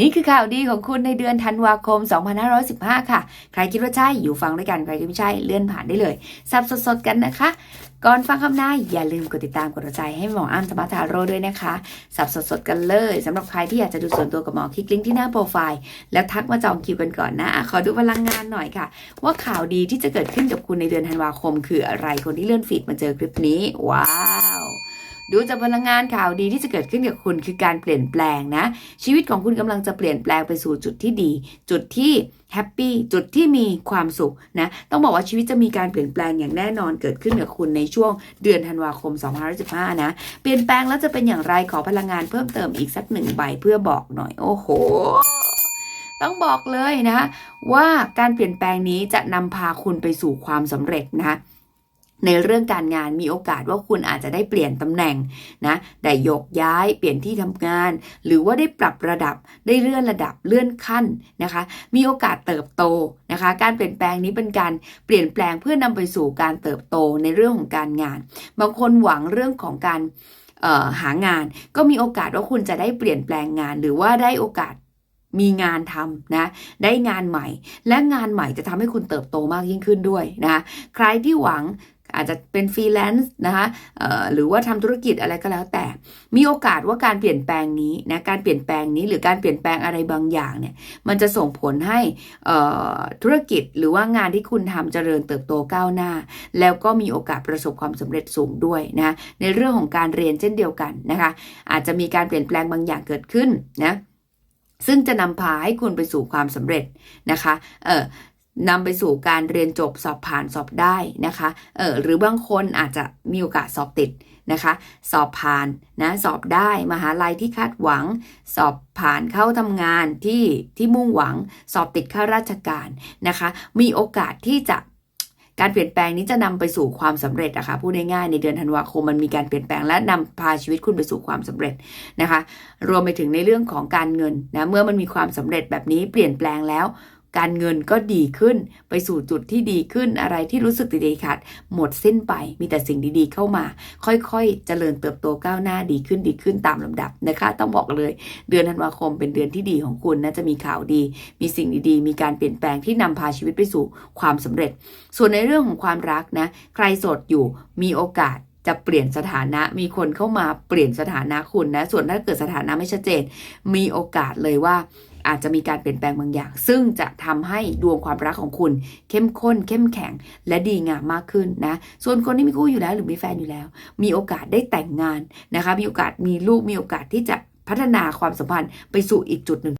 นี่คือข่าวดีของคุณในเดือนธันวาคม 2515 ค่ะ ใครคิดว่าใช่ อยู่ฟังด้วยกัน ใครคิดไม่ใช่ เลื่อนผ่านได้เลย สับสดๆกันนะคะ ก่อนฟังคำนายอย่าลืมกดติดตามกดใจให้หมออ้ำธรรมทาโร่ด้วยนะคะ สับสดๆกันเลยสำหรับใครที่อยากจะดูส่วนตัวกับหมอคลิกลิงก์ที่หน้าโปรไฟล์ แล้วทักมาจองคิวกันก่อนนะอะขอดูพลังงานหน่อยค่ะ ว่าข่าวดีที่จะเกิดขึ้นกับคุณในเดือนธันวาคม คืออะไร คนที่เลื่อนฟีดมาเจอคลิปนี้ ว้าว ดูจากพลังงานข่าวดีที่จะเกิดขึ้นกับคุณคือการเปลี่ยนแปลงนะ ชีวิตของคุณกำลังจะเปลี่ยนแปลงไปสู่จุดที่ดี จุดที่แฮปปี้จุดที่มีความสุขนะ ต้องบอกว่าชีวิตจะมีการเปลี่ยนแปลงอย่างแน่นอนเกิดขึ้นกับคุณในช่วงเดือนธันวาคม 2515 นะ เปลี่ยนแปลงแล้วจะเป็นอย่างไรขอพลังงานเพิ่มเติมอีกสักหนึ่งใบเพื่อบอกหน่อยโอ้โหต้องบอกเลยนะว่าการเปลี่ยนแปลงนี้จะนำพาคุณไปสู่ความสำเร็จนะ ในเรื่องการงานมีโอกาสว่าคุณอาจจะได้เปลี่ยนตำแหน่งนะได้ยกย้ายเปลี่ยนที่ทำงาน หรือว่าได้ปรับระดับได้เลื่อนระดับเลื่อนขั้นนะคะ มีโอกาสเติบโตนะคะ การเปลี่ยนแปลงนี้เป็นการเปลี่ยนแปลงเพื่อนำไปสู่การเติบโตในเรื่องของการงาน บางคนหวังเรื่องของการหางาน ก็มีโอกาสว่าคุณจะได้เปลี่ยนแปลงงาน หรือว่าได้โอกาสมีงานทำนะ ได้งานใหม่ และงานใหม่จะทำให้คุณเติบโตมากยิ่งขึ้นด้วยนะ ใครที่หวัง อาจจะเป็นฟรีแลนซ์นะคะหรือว่าทำธุรกิจอะไรก็แล้วแต่ มีโอกาสว่าการเปลี่ยนแปลงนี้นะการเปลี่ยนแปลงนี้หรือการเปลี่ยนแปลงอะไรบางอย่างเนี่ยมันจะส่งผลให้ธุรกิจหรือว่างานที่คุณทำเจริญเติบโตก้าวหน้า แล้วก็มีโอกาสประสบความสำเร็จสูงด้วยนะในเรื่องของการเรียนเช่นเดียวกันนะคะอาจจะมีการเปลี่ยนแปลงบางอย่างเกิดขึ้นนะซึ่งจะนำพาให้คุณไปสู่ความสำเร็จนะคะ เออ นำไปสู่การเรียนจบสอบผ่านสอบได้นะคะเออหรือบางคนอาจจะมีโอกาสสอบติดนะคะ สอบผ่านนะสอบได้มหาลัยที่คาดหวัง สอบผ่านเข้าทำงานที่ที่มุ่งหวัง สอบติดข้าราชการนะคะ มีโอกาสที่จะการเปลี่ยนแปลงนี้จะนำไปสู่ความสำเร็จนะคะพูดง่ายๆในเดือนธันวาคมมันมีการเปลี่ยนแปลงและนำพาชีวิตคุณไปสู่ความสำเร็จนะคะ รวมไปถึงในเรื่องของการเงินนะเมื่อมันมีความสำเร็จแบบนี้เปลี่ยนแปลงแล้ว การเงินก็ดีขึ้น ไปสู่จุดที่ดีขึ้นอะไรที่รู้สึกดีๆขัดหมดสิ้นไปมีแต่สิ่งดีๆเข้ามา ค่อยๆ เจริญเติบโตก้าวหน้าดีขึ้นดีขึ้นตามลำดับนะคะ ต้องบอกเลย เดือนธันวาคมเป็นเดือนที่ดีของคุณนะจะมีข่าวดี มีสิ่งดีๆ มีการเปลี่ยนแปลงที่นำพาชีวิตไปสู่ความสำเร็จ ส่วนในเรื่องของความรักนะ ใครโสดอยู่มีโอกาสจะเปลี่ยนสถานะมีคนเข้ามาเปลี่ยนสถานะคุณนะ ส่วนถ้าเกิดสถานะไม่ชัดเจน มีโอกาสเลยว่า อาจจะมีการเปลี่ยนแปลงบางอย่าง ซึ่งจะทำให้ดวงความรักของคุณ เข้มข้น เข้มแข็ง และดีงามมากขึ้นนะ ส่วนคนที่มีคู่อยู่แล้วหรือมีแฟนอยู่แล้ว มีโอกาสได้แต่งงานนะคะ มีโอกาสมีลูก มีโอกาสที่จะพัฒนาความสัมพันธ์ไปสู่อีกจุดหนึ่ง